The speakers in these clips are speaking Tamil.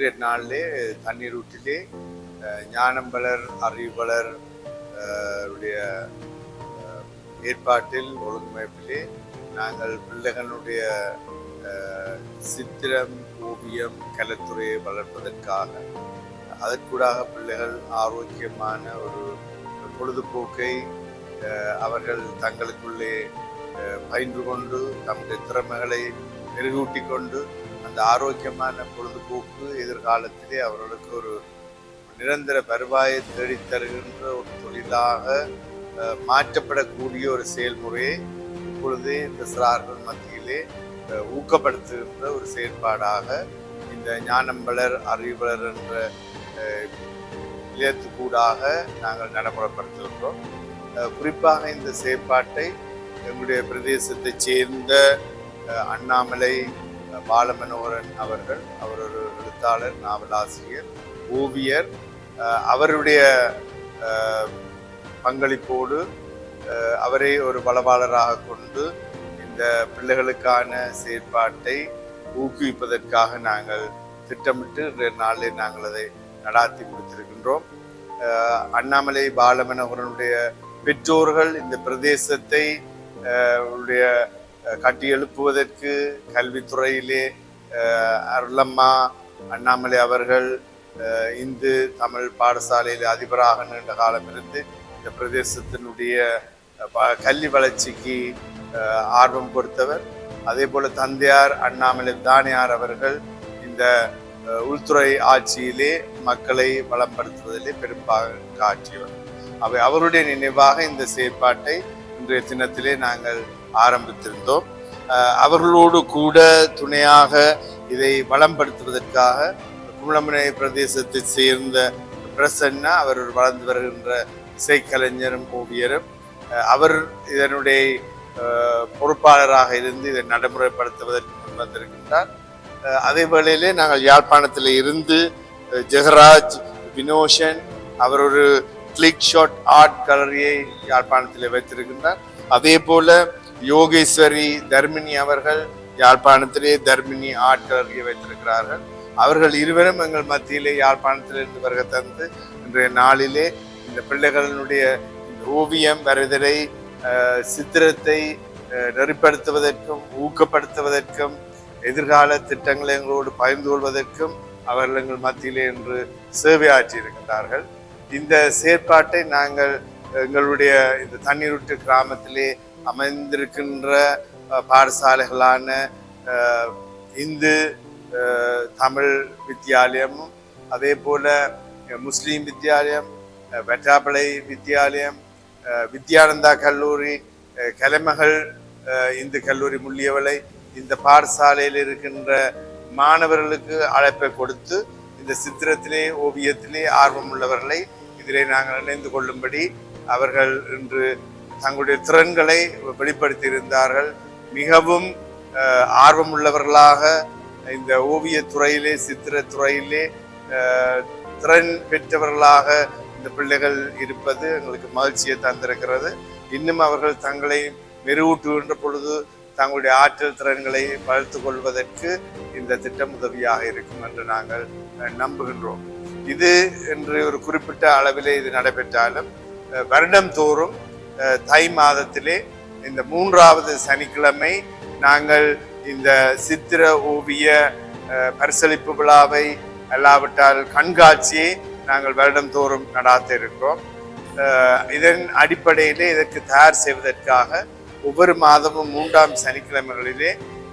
இன்றைய நாளிலே தண்ணீர் ஊற்றிலே அஹ், ஞானம்பலர் அறிவலர் உடைய ஏற்பாட்டில் ஒழுங்கமைப்பிலே நாங்கள் பிள்ளைகளுடைய சித்திரம் ஓவியம் கலைத்துறையை வளர்ப்பதற்காக அதற்கூடாக பிள்ளைகள் ஆரோக்கியமான ஒரு பொழுதுபோக்கை அவர்கள் தங்களுக்குள்ளே பயின்று கொண்டு தம்முடைய திறமைகளை மெருகூட்டி கொண்டு அந்த ஆரோக்கியமான பொழுதுபோக்கு எதிர்காலத்திலே அவர்களுக்கு ஒரு நிரந்தர வருவாயை தேடித் தருகின்ற ஒரு தொழிலாக மாற்றப்படக்கூடிய ஒரு செயல்முறையை இப்பொழுது இந்த சிறார்கள் மத்தியிலே ஊக்கப்படுத்துகின்ற ஒரு செயற்பாடாக இந்த ஞானம்பலர் அறிவலர் என்ற நிலையத்துக்கூடாக இளையத்துக்கூடாக நாங்கள் நடைமுறைப்படுத்துகின்றோம். குறிப்பாக இந்த செயற்பாட்டை எங்களுடைய பிரதேசத்தைச் சேர்ந்த அண்ணாமலை பாலமனோகரன் அவர்கள் அவர் ஒரு எழுத்தாளர் நாவலாசிரியர் ஓவியர். அவருடைய பங்களிப்போடு அவரை ஒரு பலவாளராக கொண்டு இந்த பிள்ளைகளுக்கான செயற்பாட்டை ஊக்குவிப்பதற்காக நாங்கள் திட்டமிட்டு இன்றைய நாளில் நாங்கள் அதை நடாத்தி முடித்திருக்கின்றோம். அண்ணாமலை பாலமனோகரனுடைய பெற்றோர்கள் இந்த பிரதேசத்தை உடைய கட்டி எழுப்புவதற்கு கல்வித்துறையிலே அருளம்மா அண்ணாமலை அவர்கள் இந்து தமிழ் பாடசாலையில் அதிபராக நீண்ட காலம் இருந்து இந்த பிரதேசத்தினுடைய ப- கல்வி வளர்ச்சிக்கு ஆர்வம் கொடுத்தவர். அதே போல தந்தையார் அண்ணாமலை தானியார் அவர்கள் இந்த உள்துறை ஆட்சியிலே மக்களை வளம்படுத்துவதிலே பெரும்பாக ஆற்றியவர் அவை அவருடைய நினைவாக இந்த செயற்பாட்டை இன்றைய தினத்திலே நாங்கள் ஆரம்பித்திருந்தோம். அவர்களோடு கூட துணையாக இதை வளம்படுத்துவதற்காக குமளமுனை பிரதேசத்தை சேர்ந்த பிரசன்னா அவர் வளர்ந்து வருகின்ற இசைக்கலைஞரும் ஓவியரும் அவர் இதனுடைய பொறுப்பாளராக இருந்து இதை நடைமுறைப்படுத்துவதற்கு முன் வந்திருக்கின்றார். அதே வேளையிலே நாங்கள் யாழ்ப்பாணத்தில் இருந்து ஜெகராஜ் வினோஷன் அவர் ஒரு கிளிக் ஷாட் ஆர்ட் கலரியை யாழ்ப்பாணத்தில் வைத்திருக்கின்றார். அதே போல யோகேஸ்வரி தர்மினி அவர்கள் யாழ்ப்பாணத்திலே தர்மினி ஆட்கள் வைத்திருக்கிறார்கள். அவர்கள் இருவரும் எங்கள் மத்தியிலே யாழ்ப்பாணத்திலிருந்து வருகை தந்து இன்றைய நாளிலே இந்த பிள்ளைகளினுடைய ஓவியம் வரைதலை சித்திரத்தை நெறிப்படுத்துவதற்கும் ஊக்கப்படுத்துவதற்கும் எதிர்கால திட்டங்களை எங்களோடு பகிர்ந்து கொள்வதற்கும் அவர்கள் எங்கள் மத்தியிலே இன்று சேவை ஆற்றியிருக்கின்றார்கள். இந்த செயற்பாட்டை நாங்கள் எங்களுடைய இந்த தண்ணீருட்டு கிராமத்திலே அமைந்திருக்கின்ற பாடசாலைகளான இந்து தமிழ் வித்தியாலயமும் அதே போல் முஸ்லீம் வித்தியாலயம் அஹ், வெட்டாப்பளை வித்தியாலயம் வித்யானந்தா கல்லூரி கலைமகள் இந்து கல்லூரி முள்ளியவளை இந்த பாடசாலையில் இருக்கின்ற மாணவர்களுக்கு அழைப்பை கொடுத்து இந்த சித்திரத்திலே ஓவியத்திலே ஆர்வம் உள்ளவர்களை இதிலே நாங்கள் இணைந்து கொள்ளும்படி அவர்கள் இன்று தங்களுடைய திறன்களை வெளிப்படுத்தி இருந்தார்கள் மிகவும் ஆர்வமுள்ளவர்களாக இந்த ஓவியத் துறையிலே சித்திரத் துறையிலே திறன் பெற்றவர்களாக இந்த பிள்ளைகள் இருப்பது எங்களுக்கு மகிழ்ச்சியை தந்திருக்கிறது. இன்னும் அவர்கள் தங்களை மெருகூட்டுகின்ற பொழுது தங்களுடைய ஆற்றல் திறன்களை வளர்த்து கொள்வதற்கு இந்த திட்டம் உதவியாக இருக்கும் என்று நாங்கள் நம்புகின்றோம். இது என்று ஒரு குறிப்பிட்ட அளவிலே இது நடைபெற்றாலும் வருடம் வருடந்தோறும் தை மாதத்திலே இந்த மூன்றாவது சனிக்கிழமை நாங்கள் இந்த சித்திர ஓவிய பரிசளிப்பு விழாவை அல்லாவிட்டால் கண்காட்சியை நாங்கள் வருடந்தோறும் நடாத்த இருக்கிறோம். இதன் அடிப்படையிலே இதற்கு தயார் செய்வதற்காக ஒவ்வொரு மாதமும் மூன்றாம் சனிக்கிழமைகளிலே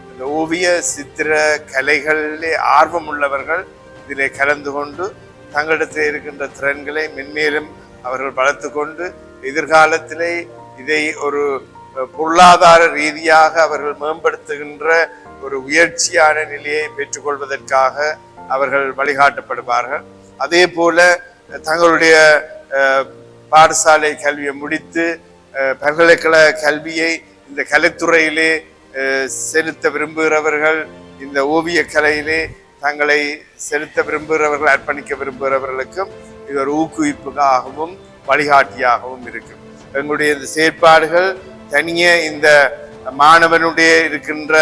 இந்த ஓவிய சித்திர கலைகளிலே ஆர்வம் உள்ளவர்கள் இதிலே கலந்து கொண்டு தங்களிடத்தில் இருக்கின்ற திறன்களை மென்மேலும் அவர்கள் வளர்த்து கொண்டு எதிர்காலத்திலே இதை ஒரு பொருளாதார ரீதியாக அவர்கள் மேம்படுத்துகின்ற ஒரு உயர்ச்சியான நிலையை பெற்றுக்கொள்வதற்காக அவர்கள் வழிகாட்டப்படுவார்கள். அதே போல தங்களுடைய பாடசாலை கல்வியை முடித்து பல்கலைக்கழக கல்வியை இந்த கலைத்துறையிலே செலுத்த விரும்புகிறவர்கள் இந்த ஓவிய கலையிலே தங்களை செலுத்த விரும்புகிறவர்கள் அர்ப்பணிக்க விரும்புகிறவர்களுக்கும் இது ஒரு ஊக்குவிப்புக்காகவும் வழிகாட்டியாகவும் இருக்கும் எங்களுடைய இந்த செயற்பாடுகள் தனியே இந்த மாணவனுடைய இருக்கின்ற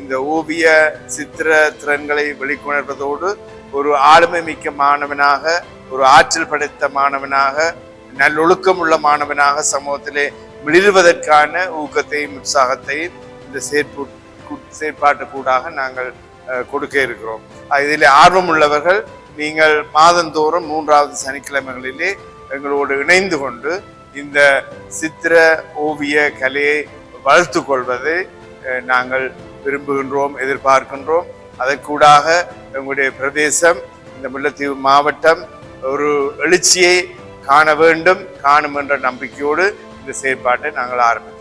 இந்த ஓவிய சித்திர திறன்களை வெளிக்கொணர்வதோடு ஒரு ஆளுமை மிக்க மாணவனாக ஒரு ஆற்றல் படைத்த மாணவனாக நல்லொழுக்கம் உள்ள மாணவனாக சமூகத்திலே மிளிர்வதற்கான ஊக்கத்தையும் உற்சாகத்தையும் இந்த செயற்பு செயற்பாட்டு கூடாக நாங்கள் கொடுக்க இருக்கிறோம். இதில் ஆர்வம் உள்ளவர்கள் நீங்கள் மாதந்தோறும் மூன்றாவது சனிக்கிழமைகளிலே எங்களோடு இணைந்து கொண்டு இந்த சித்திர ஓவிய கலையை வளர்த்து கொள்வதை நாங்கள் விரும்புகின்றோம் எதிர்பார்க்கின்றோம். அதற்கூடாக எங்களுடைய பிரதேசம் இந்த முல்லைத்தீவு மாவட்டம் ஒரு எழுச்சியை காண வேண்டும் காணும் என்ற நம்பிக்கையோடு இந்த செயற்பாட்டை நாங்கள் ஆரம்பித்தோம்.